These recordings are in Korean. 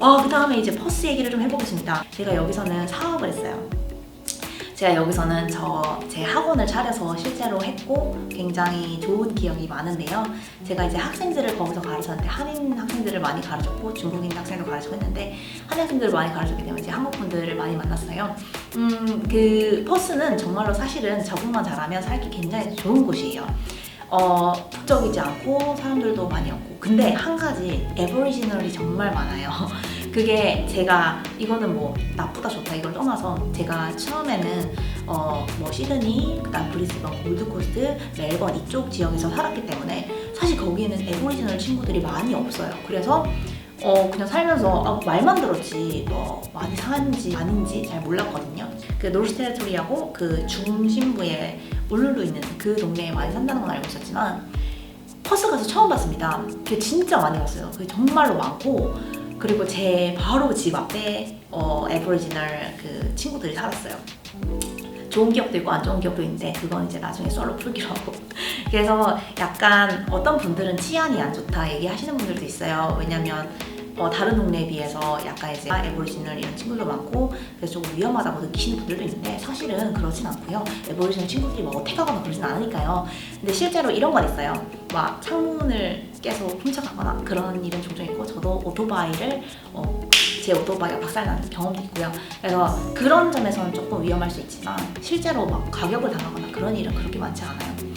어, 그 다음에 이제 퍼스 얘기를 좀 해보겠습니다. 제가 여기서는 사업을 했어요. 제가 여기서는 저 제 학원을 차려서 실제로 했고 굉장히 좋은 기억이 많은데요. 제가 이제 학생들을 거기서 가르쳤는데 한인 학생들을 많이 가르쳤고 중국인 학생도 가르치고 했는데 한인 학생들을 많이 가르쳤기 때문에 이제 한국 분들을 많이 만났어요. 음, 그 퍼스는 정말로 사실은 적응만 잘하면 살기 굉장히 좋은 곳이에요. 어, 북적이지 않고 사람들도 많이 없고 근데 한 가지 에버리지널이 정말 많아요. 그게 제가 이거는 뭐 나쁘다 좋다 이걸 떠나서 제가 처음에는 어 뭐 시드니 그다음 브리스번 골드코스트 멜번 이쪽 지역에서 살았기 때문에 사실 거기에는 에버리지널 친구들이 많이 없어요. 그래서 어 그냥 살면서 아, 말만 들었지 뭐 많이 사는지 아닌지 잘 몰랐거든요. 그 노스 테리토리하고 그 중심부에 울룰루 있는 그 동네에 많이 산다는 건 알고 있었지만 퍼스 가서 처음 봤습니다. 그게 진짜 많이 봤어요. 그게 정말로 많고 그리고 제 바로 집 앞에 어, 에버리지널 그 친구들이 살았어요. 좋은 기억도 있고 안 좋은 기억도 있는데 그건 이제 나중에 썰로 풀기로 하고 그래서 약간 어떤 분들은 치안이 안 좋다 얘기하시는 분들도 있어요. 왜냐면 어, 다른 동네에 비해서 약간 이제 에버리지널 이런 친구도 많고 그래서 조금 위험하다고 느끼시는 분들도 있는데 사실은 그렇진 않고요. 에버리지널 친구들이 뭐 어택하거나 그러진 않으니까요. 근데 실제로 이런 건 있어요. 막 창문을 깨서 훔쳐가거나 그런 일은 종종 있고 저도 오토바이를 어, 제 오토바이가 박살나는 경험도 있고요. 그래서 그런 점에서는 조금 위험할 수 있지만 실제로 막 가격을 당하거나 그런 일은 그렇게 많지 않아요.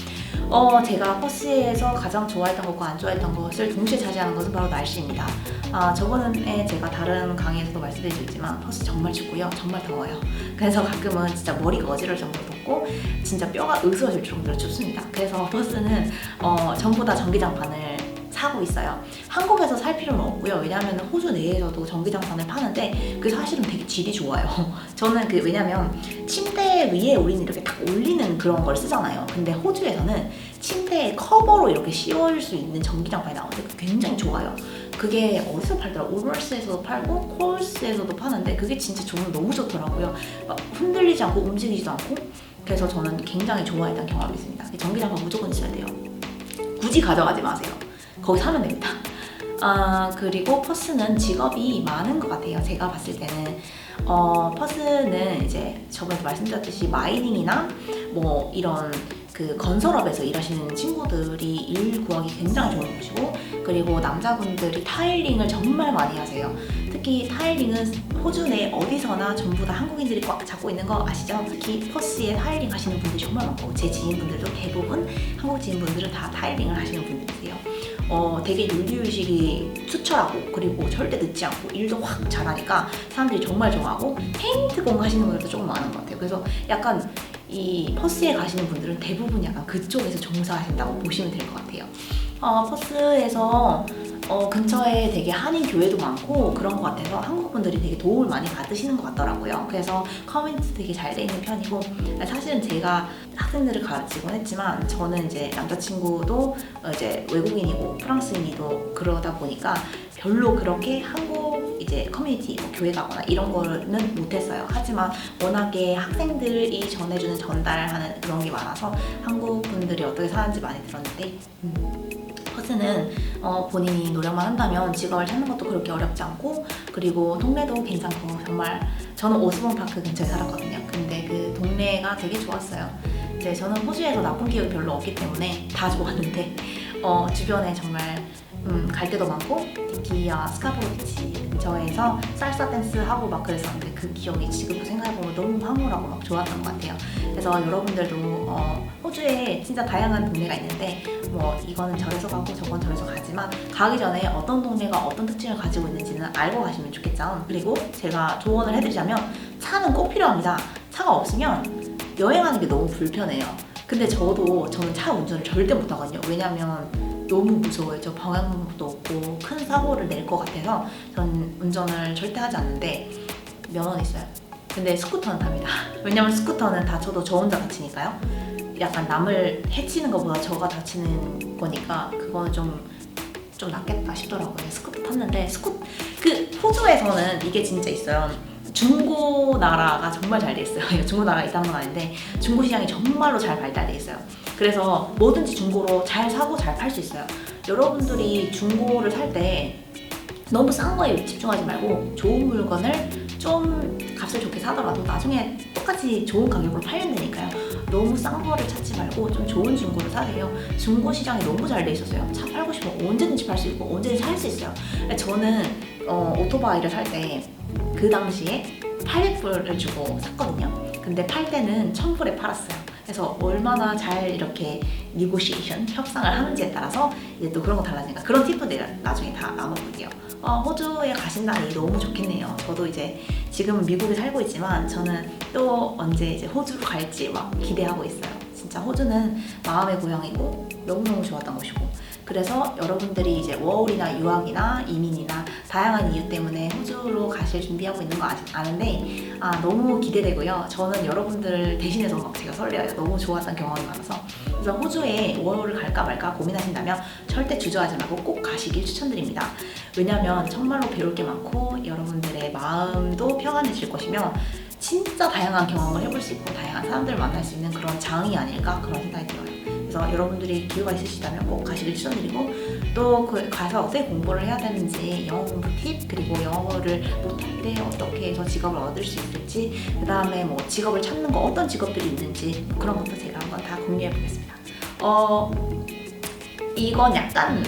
어, 제가 버스에서 가장 좋아했던 것과 안 좋아했던 것을 동시에 차지하는 것은 바로 날씨입니다. 아, 저번에 제가 다른 강의에서도 있지만 버스 정말 춥고요. 정말 더워요. 그래서 가끔은 진짜 머리가 어지러울 정도로 덥고 진짜 뼈가 으스러질 정도로 춥습니다. 그래서 버스는 어, 전부 다 전기장판을 사고 있어요. 한국에서 살 필요는 없고요. 왜냐하면 호주 내에서도 전기장판을 파는데 그 사실은 되게 질이 좋아요. 저는 그 왜냐면 침대 위에 우리는 이렇게 딱 올리는 그런 걸 쓰잖아요. 근데 호주에서는 침대에 커버로 이렇게 씌워줄 수 있는 전기장판이 나오는데 그게 굉장히 좋아요. 그게 어디서 팔더라? 울버스에서도 팔고 콜스에서도 파는데 그게 진짜 저는 너무 좋더라고요. 막 흔들리지 않고 움직이지도 않고 그래서 저는 굉장히 좋아했던 경험이 있습니다. 전기장판 무조건 있어야 돼요. 굳이 가져가지 마세요. 거기 사면 됩니다. 아 그리고 퍼스는 직업이 많은 것 같아요. 제가 봤을 때는 어 퍼스는 이제 저번에 말씀드렸듯이 마이닝이나 뭐 이런 그 건설업에서 일하시는 친구들이 일 구하기 굉장히 좋은 곳이고 그리고 남자분들이 타일링을 정말 많이 하세요. 특히 타일링은 호주 내 어디서나 전부 다 한국인들이 꽉 잡고 있는 거 아시죠? 특히 퍼스에 타일링 하시는 분들이 정말 많고 제 지인분들도 대부분 한국 지인분들은 다 타일링을 하시는 분들이세요. 어, 되게 윤리의식이 투철하고 그리고 절대 늦지 않고 일도 확 잘하니까 사람들이 정말 좋아하고 페인트 공 하시는 분들도 조금 많은 것 같아요. 그래서 약간 이 퍼스에 가시는 분들은 대부분 약간 그쪽에서 종사하신다고 보시면 될 것 같아요. 어, 퍼스에서 어, 근처에 되게 한인 교회도 많고 그런 것 같아서 한국 분들이 되게 도움을 많이 받으시는 것 같더라고요. 그래서 커뮤니티 되게 잘 돼 있는 편이고 사실은 제가 학생들을 가르치곤 했지만 저는 이제 남자친구도 어, 이제 외국인이고 프랑스인이고 그러다 보니까 별로 그렇게 한국 이제 커뮤니티 뭐 교회 가거나 이런 거는 못했어요. 하지만 워낙에 학생들이 전해주는 전달하는 그런 게 많아서 한국 분들이 어떻게 사는지 많이 들었는데 음. 퍼스는 어, 본인이 노력만 한다면 직업을 찾는 것도 그렇게 어렵지 않고 그리고 동네도 괜찮고 정말 저는 오스본 파크 근처에 살았거든요. 근데 그 동네가 되게 좋았어요. 이제 저는 호주에서 나쁜 기억이 별로 없기 때문에 다 좋았는데 어, 주변에 정말 음, 갈 데도 많고 특히 아, 스카보로 비치 근처에서 쌀사 댄스 하고 막 그랬었는데 그 기억이 지금 생각해보면 너무 황홀하고 막 좋았던 것 같아요. 그래서 여러분들도 어, 호주에 진짜 다양한 동네가 있는데 뭐 이거는 저래서 가고 저건 저래서 가지만 가기 전에 어떤 동네가 어떤 특징을 가지고 있는지는 알고 가시면 좋겠죠. 그리고 제가 조언을 해드리자면 차는 꼭 필요합니다. 차가 없으면 여행하는 게 너무 불편해요. 근데 저도 저는 차 운전을 절대 못하거든요. 왜냐면 너무 무서워요. 저 방향도 없고 큰 사고를 낼 것 같아서 전 운전을 절대 하지 않는데 면허는 있어요. 근데 스쿠터는 답니다. 왜냐면 스쿠터는 다쳐도 저 혼자 다치니까요. 약간 남을 해치는 것보다 저가 다치는 거니까 그거는 좀, 좀 낫겠다 싶더라고요. 스쿠터 탔는데 스쿠 그 호주에서는 이게 진짜 있어요. 중고 나라가 정말 잘 돼 있어요. 중고 나라가 있다는 건 아닌데 중고 시장이 정말로 잘 발달돼 있어요. 그래서 뭐든지 중고로 잘 사고 잘 팔 수 있어요. 여러분들이 중고를 살 때 너무 싼 거에 집중하지 말고 좋은 물건을 좀 값을 좋게 사더라도 나중에 똑같이 좋은 가격으로 팔린다니까요. 너무 싼 거를 찾지 말고 좀 좋은 중고를 사세요. 중고 시장이 너무 잘 돼 있어서요. 차 팔고 싶으면 언제든지 팔 수 있고 언제든지 살 수 있어요. 저는 어, 오토바이를 살 때 그 당시에 800불을 주고 샀거든요. 근데 팔 때는 1000불에 팔았어요. 그래서 얼마나 잘 이렇게 니고시에이션 협상을 하는지에 따라서 이제 또 그런 거 달라지니까 그런 팁들 나중에 다 나눠볼게요. 어, 호주에 가신다니 너무 좋겠네요. 저도 이제 지금 미국에 살고 있지만 저는 또 언제 이제 호주로 갈지 막 기대하고 있어요. 진짜 호주는 마음의 고향이고 너무너무 좋았던 곳이고 그래서 여러분들이 이제 워홀이나 유학이나 이민이나 다양한 이유 때문에 호주로 가실 준비하고 있는 거 아- 아는데 아 너무 기대되고요. 저는 여러분들 대신해서 막 제가 설레어요. 너무 좋았던 경험이 많아서 그래서 호주에 워홀을 갈까 말까 고민하신다면 절대 주저하지 말고 꼭 가시길 추천드립니다. 왜냐면 정말로 배울 게 많고 여러분들의 마음도 평안해질 것이며 진짜 다양한 경험을 해볼 수 있고 다양한 사람들을 만날 수 있는 그런 장이 아닐까 그런 생각이 들어요. 그래서 여러분들이 기회가 있으시다면 꼭 가시길 추천드리고 또 그 가서 어떻게 공부를 해야 되는지 영어 공부 팁 그리고 영어를 못할 때 어떻게 해서 직업을 얻을 수 있을지 그 다음에 뭐 직업을 찾는 거 어떤 직업들이 있는지 그런 것도 제가 한번 다 공유해 보겠습니다. 어 이건 약간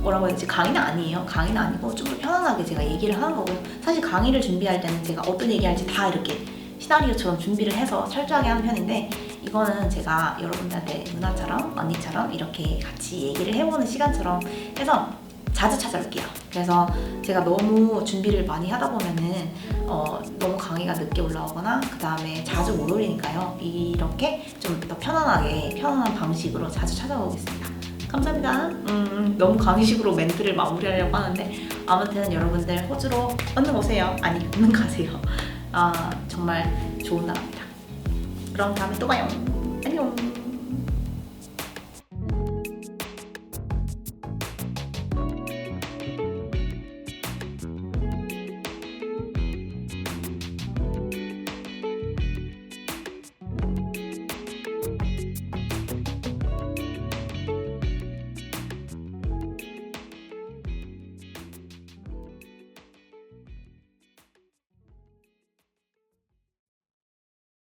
뭐라고 해야 되지 강의는 아니에요. 강의는 아니고 좀 더 편안하게 제가 얘기를 하는 거고요. 사실 강의를 준비할 때는 제가 어떤 얘기할지 다 이렇게 시나리오처럼 준비를 해서 철저하게 하는 편인데 이거는 제가 여러분들한테 누나처럼 언니처럼 이렇게 같이 얘기를 해보는 시간처럼 해서 자주 찾아올게요. 그래서 제가 너무 준비를 많이 하다 보면은 어, 너무 강의가 늦게 올라오거나 그 다음에 자주 못 올리니까요. 이렇게 좀 더 편안하게 편안한 방식으로 자주 찾아오겠습니다. 감사합니다. 음, 너무 강의식으로 멘트를 마무리하려고 하는데 아무튼 여러분들 호주로 얼른 오세요. 아니 얼른 가세요. 아 정말 좋은 나라 입니다. 그럼 다음에 또 봐요. 안녕.